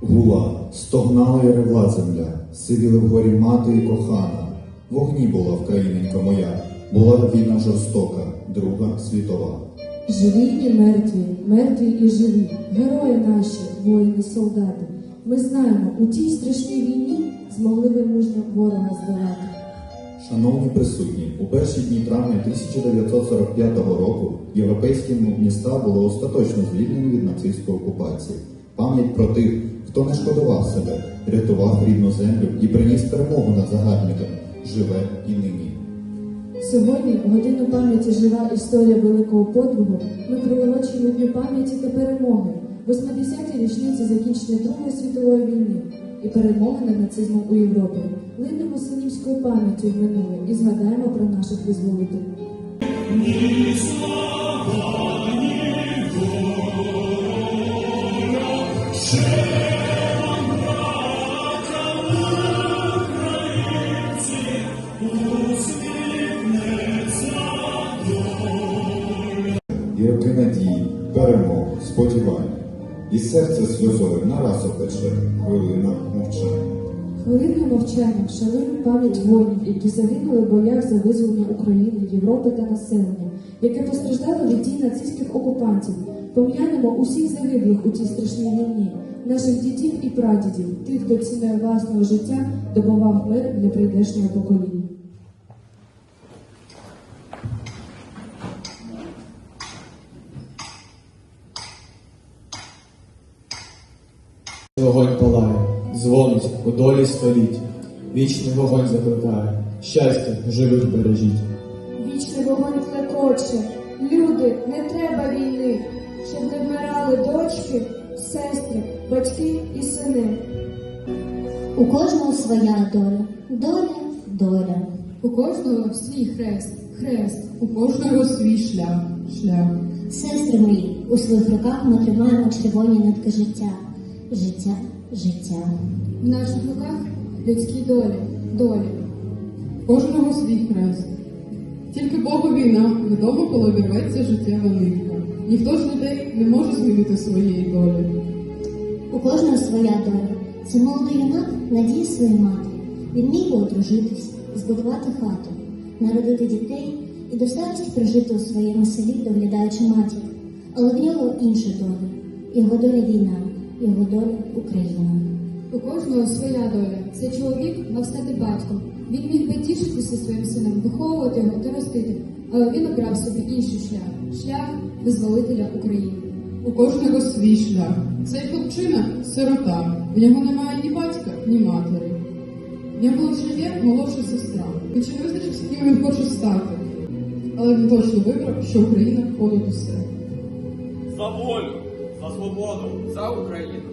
Гула, стогнала й ревла земля, сивіли вгорі мати і кохана. Вогні була Вкраїненька моя, була війна жорстока, Друга світова. Живі і мертві, мертві і живі, герої наші, воїни, солдати. Ми знаємо, у тій страшній війні змогли ви мужньо ворога здолати. Шановні присутні, у перші дні травня 1945 року європейські міста були остаточно звільнені від нацистської окупації. Пам'ять про тих, хто не шкодував себе, рятував рідну землю і приніс перемогу над загарбниками, живе і нині. Сьогодні, в годину пам'яті жива історія великого подвигу, ми приурочуємо Дню пам'яті та перемоги, 80-ті річниці закінчення Другої світової війни і перемоги над нацизмом у Європі. Линемо синівською пам'яттю в минуле і згадаємо про наших визволителів. І надії, перемог, сподівання. І серце сльозою нараз опече хвилина мовчання. Хвилиною мовчання вшануємо пам'ять воїнів, які загинули в боях за визволення України, Європи та населення, яке постраждало від дій нацистських окупантів. Пом'янемо усіх загиблих у цій страшній війні, наших дідів і прадідів, тих, хто ціною власного життя добував мир для прийдешнього покоління. Вогонь палає, дзвонить у долі століть, вічний вогонь закликає, щастя живих бережіть. Вічний вогонь клекоче, люди, не треба війни, щоб не вмирали дочки, сестри, батьки і сини. У кожного своя доля, доля, доля. У кожного свій хрест, хрест, у кожного свій шлях, шлях. Сестри мої, у своїх руках ми тримаємо червоні нитки життя, життя, життя. В наших руках людські долі, долі. Кожного свій хрест. Тільки Богу війна відомо, коли вірветься життєва нитка. Ніхто з людей не може змінити своєї долі. У кожного своя доля. Це молодий юнак надії своєї матері. Він міг одружитись, збудувати хату, народити дітей і до старості прожити у своєму селі, доглядаючи матір. Але в нього інша доля. Його доля війна, його доля Україна. У кожного своя доля. Цей чоловік мав стати батьком. Він міг би тішитися своїм сином, виховувати його та ростити, але він обрав собі інший шлях шлях визволителя України. У кожного свій шлях. Цей хлопчина сирота. В нього немає ні батька, ні матері. В нього лише є молодша сестра. Він ще не визначився, ким він хоче стати. Але він точно вибрав, що Україна понад усе. За волю, свободу, за Україну.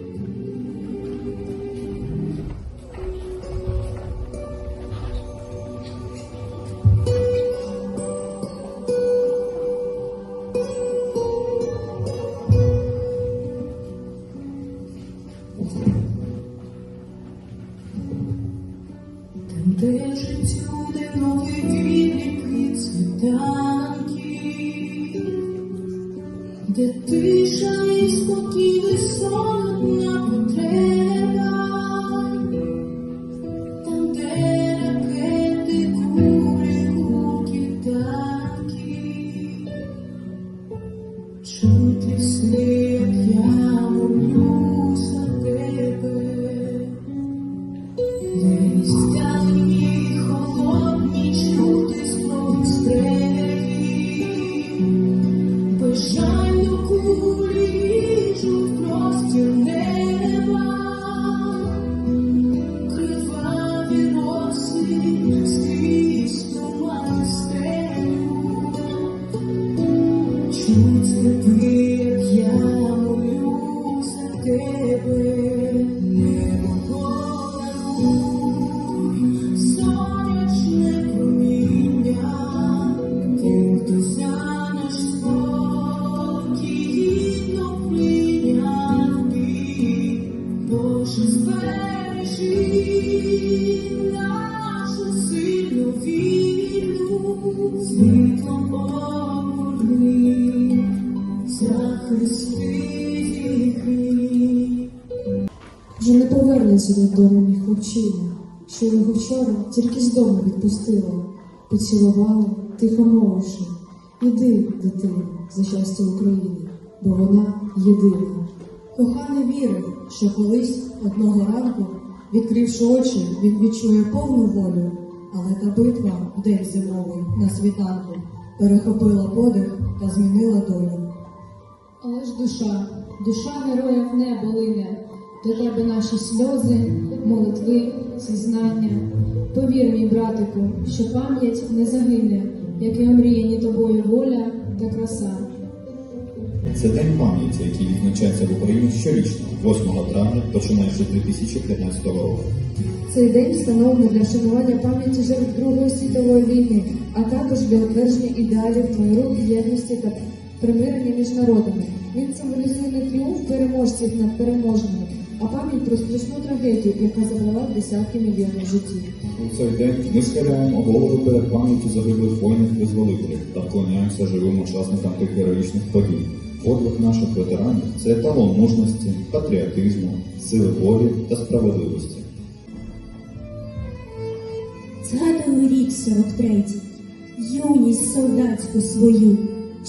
Тільки з дому відпустила, поцілувала, тихо мовивши. Іди, дитино, за щастя України, бо вона єдина. Коханий вірив, що колись одного ранку, відкривши очі, він відчує повну волю, але та битва в день зимовий на світанку перехопила подих та змінила долю. Але ж душа, душа героя в небо до тебе наші сльози, молитви, зізнання. Повір, мій братику, що пам'ять не загине, як і омріяні тобою воля та краса. Це день пам'яті, який відзначається в Україні щорічно, 8 травня, починаючи з 2015 року. Цей день встановлено для вшанування пам'яті жертв Другої світової війни, а також для утвердження ідеалів миру, єдності та примирення між народами. Він символізує не тріумф переможців над переможними, а пам'ять про страшну трагедію, яка забрала десятки мільйонів життів. У цей день ми схиляємо голову перед пам'яттю загиблих воїнів-визволителів та вклоняємося живим учасникам тих героїчних подій. Подвиг наших ветеранів це еталон мужності, патріотизму, сили волі та справедливості. Згадую рік 43-й, юність солдатську свою,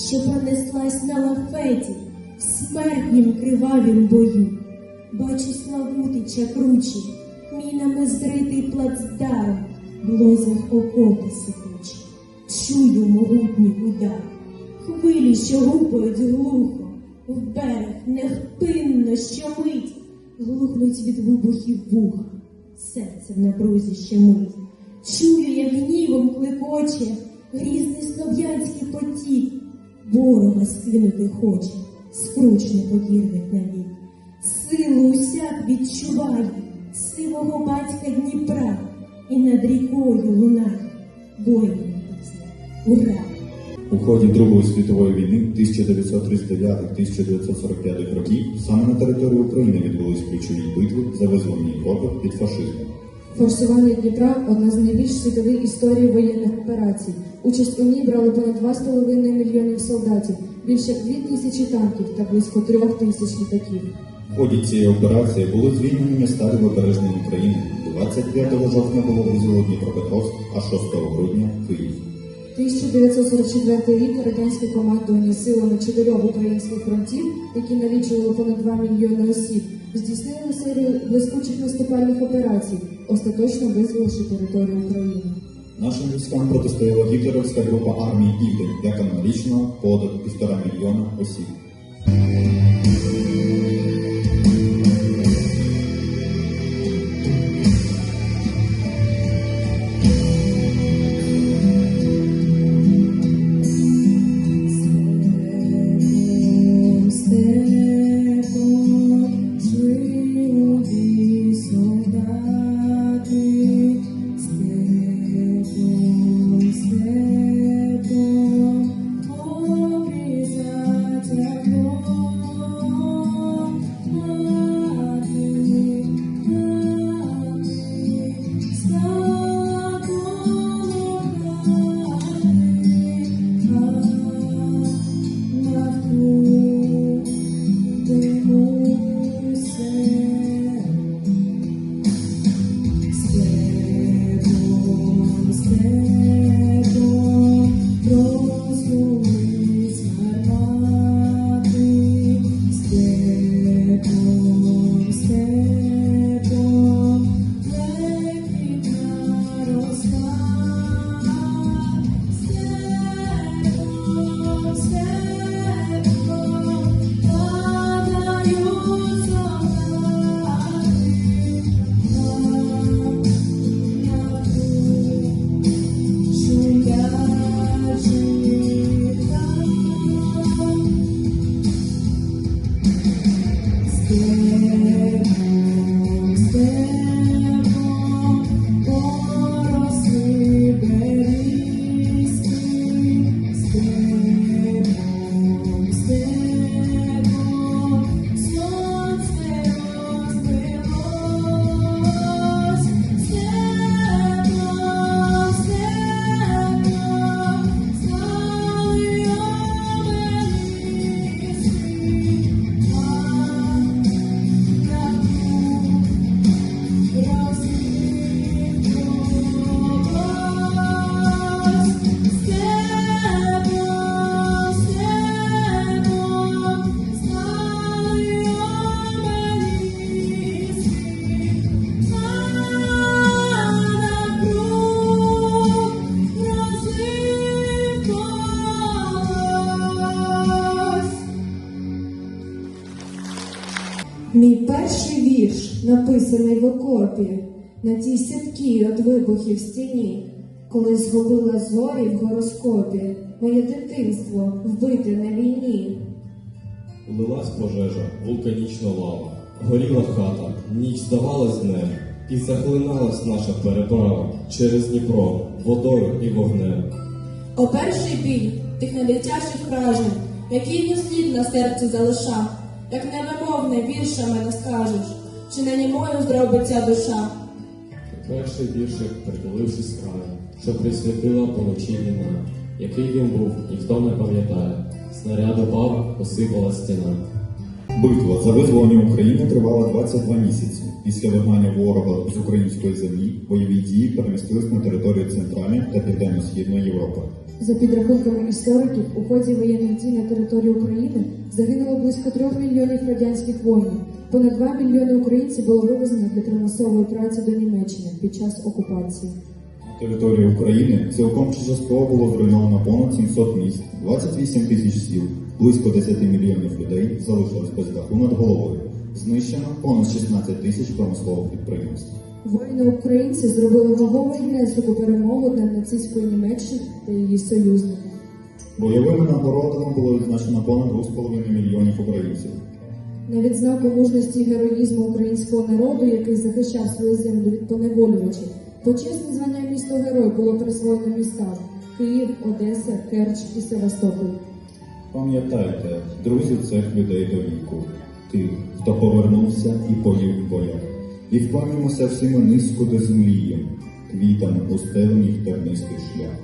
що пронеслась на лафеті в смертнім кривавім бою. Бачу Славутича кручі, мінами зритий плацдарм, в лозах окопи сипучі. Чую могутній удар, хвилі, що гупають глухо, в берег невпинно щомить, глухнуть від вибухів вуха, серце в напрузі щемить. Чую, як гнівом кликоче грізний слов'янський потік, ворога скинути хоче, скруч непокірних навік. Силу усяк відчуває сивого батька Дніпра, і над рікою лунає воїнів пісня. Ура! У ході Другої світової війни 1939-1945 років саме на території України відбулись ключові битви за визволення Європи від фашизму. Форсування Дніпра одна з найбільш світових історій воєнних операцій. Участь у ній брали понад 2,5 мільйонів солдатів, більше як 2 тисячі танків та близько 3 тисяч літаків. В ході цієї операції були звільнені міста лівобережної України. 25 жовтня було визволено Дніпропетровськ, а 6 грудня Київ. 1944 рік радянське командування силами чотирьох українських фронтів, які налічували понад 2 мільйони осіб, здійснили серію блискучих наступальних операцій, остаточно визволивши територію України. Нашим військам протистояла гітлерівська група армії Південь, яка налічила понад півтора мільйона осіб. Написаний в окопі, на тій сипкій від вибухів стіні, коли згубила зорі в гороскопі, моє дитинство вбите на війні. Лилась пожежа, вулканічна лава, горіла хата, ніч здавалась днем, і захлиналась наша переправа через Дніпро, водою і вогнем. О перший біль тих нелетящих вражень, який не слід на серці залишав, як невимовне віршами не скажеш, чи не німою зробиться душа. Перший віршик, притулившись краю, що присвятила поночі війна, який він був, ніхто не пам'ятає. Снаряд упав, посипала стіна. Битва за визволення України тривала 22 місяці. Після вигнання ворога з української землі бойові дії перемістились на територію Центральної та Південно-Східної Європи. За підрахунками істориків, у ході воєнних дій на території України загинуло близько трьох мільйонів радянських воїнів. Понад 2 мільйони українців було вивезено для примусової праці до Німеччини під час окупації. На території України цілком чи частково було зруйновано понад 700 міст, 28 тисяч сіл, близько 10 мільйонів людей залишилось без даху над головою. Знищено понад 16 тисяч промислових підприємств. Воїни українці зробили ваговий внесок у перемогу над нацистською Німеччиною та її союзниками. Бойовими нагородами було відзначено понад 2,5 мільйонів українців. На відзнаку мужності і героїзму українського народу, який захищав свою землю від поневолювачів, почесне звання місто Герой було присвоєно містам Київ, Одеса, Керч і Севастополь. Пам'ятайте, друзі цих людей до віку, тих, хто повернувся і поїв боях. І вклонімося всіма низько до землі, квітами устелених тернистий шлях.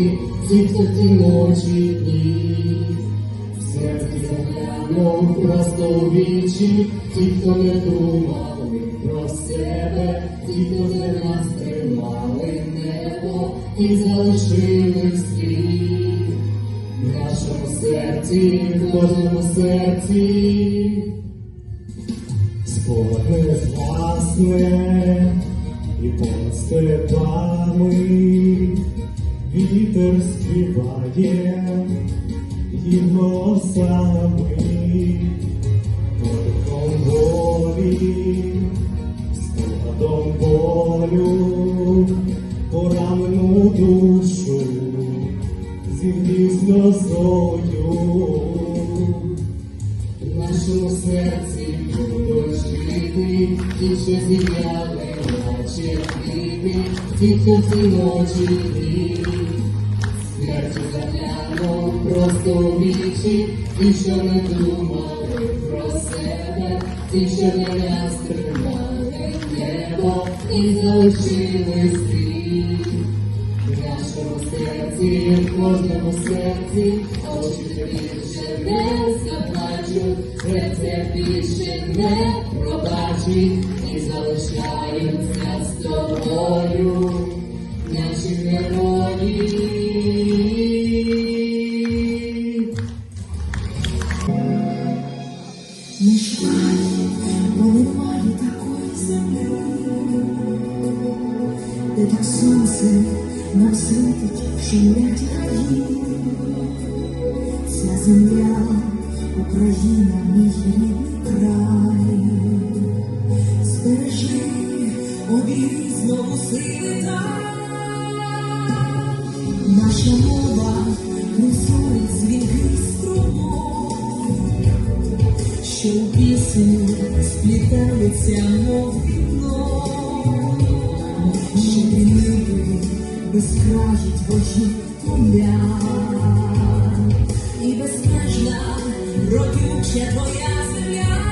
Квіти, ті, хто ті ночі дні. Серці заглянув просто у вічі, ті, хто не думали про себе, ті, хто за нас тримали небо і залишили світ. В нашому серці, в кожному серці. Спогад не згасне, і понад степами вітер співає їм голосами, подихом волі, спогадом болю, поранену душу, зігрів сльозою. В нашому серці будуть жити, ті, що зіяли ночі квіти, ті, хто ці ночі дні. Смертю заглянув просто вічі, ті, що не думали про себе, ті, що для нас тримали небо і залишили світ. В нашому серці, в кожному серці, очі більше не заплачуть, серце більше не пробачить, і залишаються сонце нам світить, шумлять земля, Україна, мій рідний край. Сбережи обій знову сили Наша мова твої поля, і безмежна родюча твоя земля.